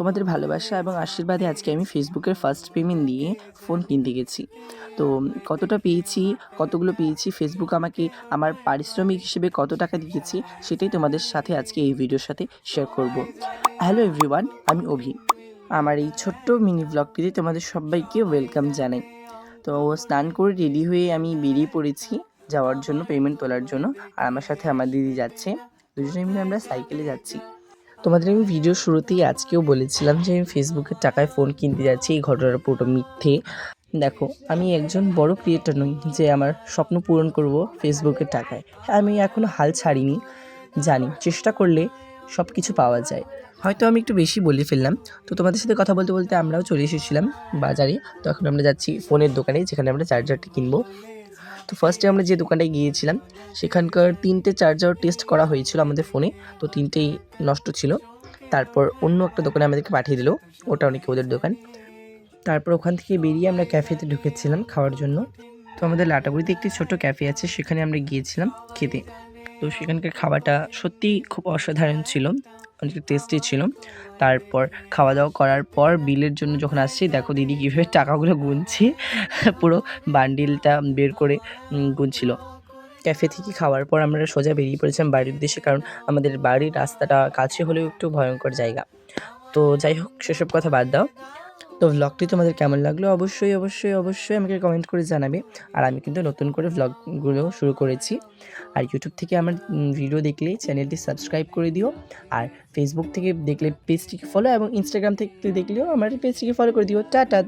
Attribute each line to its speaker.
Speaker 1: তোমাদের ভালোবাসা এবং আশীর্বাদে আজকে আমি ফেসবুকের ফার্স্ট পেমেন্ট দিয়ে ফোন কিনতে গেছি। তো কতটা পেয়েছি, কতগুলো পেয়েছি ফেসবুক আমাকে আমার পারিশ্রমিক হিসেবে কত টাকা দিয়েছি, সেটাই তোমাদের সাথে আজকে এই ভিডিওর সাথে শেয়ার করব। হ্যালো এভরিওয়ান আমি অভি। আমার এই ছোট্ট মিনি ব্লগটিতে তোমাদের সবাইকে ওয়েলকাম জানাই। তো স্নান করে রেডি হয়ে আমি বেরিয়ে পড়েছি যাওয়ার জন্য পেমেন্ট তোলার জন্য। আর আমার সাথে আমার দিদি যাচ্ছে। দুজনে মিলে আমরা সাইকেলে যাচ্ছি। তোমাদের আমি ভিডিও শুরুতেই আজকেও বলেছিলাম যে আমি ফেসবুকের টাকায় ফোন কিনতে যাচ্ছি। এই ঘটনাটা পুরো মিথ্যে। দেখো, আমি একজন বড় ক্রিয়েটর নই যে আমার স্বপ্ন পূরণ করব ফেসবুকের টাকায়। আমি এখনও হাল ছাড়িনি, জানি। চেষ্টা করলে সব কিছু পাওয়া যায়। হয়তো আমি একটু বেশি বলে ফেললাম। তো তোমাদের সাথে কথা বলতে বলতে আমরাও চলে এসেছিলাম বাজারে। তো এখন আমরা যাচ্ছি ফোনের দোকানে, যেখানে আমরা চার্জারটি কিনবো। তো ফার্স্টে আমরা যে দোকানটায় গিয়েছিলাম, সেখানকার তিনটে চার্জার টেস্ট করা হয়েছিল আমাদের ফোনে তো তিনটেই নষ্ট ছিল। তারপর অন্য একটা দোকানে আমাদেরকে পাঠিয়ে দিল, ওটা অনেক ওদের দোকান। তারপর ওখান থেকে বেরিয়ে আমরা ক্যাফেতে ঢুকেছিলাম খাওয়ার জন্য। তো আমাদের লাটাগুড়িতে একটি ছোট ক্যাফে আছে, সেখানে আমরা গিয়েছিলাম খেতে। তো সেখানকার খাবারটা সত্যিই খুব অসাধারণ ছিল, অনেক টেস্টি ছিল। তারপর খাওয়া দাওয়া করার পর বিলের জন্য যখন আসছি, দেখো দিদি কীভাবে টাকাগুলো গুনছি, পুরো বান্ডিলটা বের করে গুনছিল। ক্যাফে থেকে খাওয়ার পর আমরা সোজা বেরিয়ে পড়েছিলাম বাড়ির উদ্দেশ্যে, কারণ আমাদের বাড়ির রাস্তাটা কাছে হলেও একটু ভয়ঙ্কর জায়গা। তো যাই হোক, সেসব কথা বাদ দাও। তো ভ্লগটি তোমাদের কেমন লাগল? অবশ্যই অবশ্যই অবশ্যই আমাকে কমেন্ট করে জানাবে। আর আমি কিন্তু নতুন করে ভ্লগগুলো শুরু করেছি। আর ইউটিউব থেকে আমার ভিডিও দেখলে চ্যানেলটি সাবস্ক্রাইব করে দিও। আর ফেসবুক থেকে দেখলে পেজটিকে ফলো এবং ইনস্টাগ্রাম থেকে দেখলেও আমার পেজটিকে ফলো করে দিও। টাটা!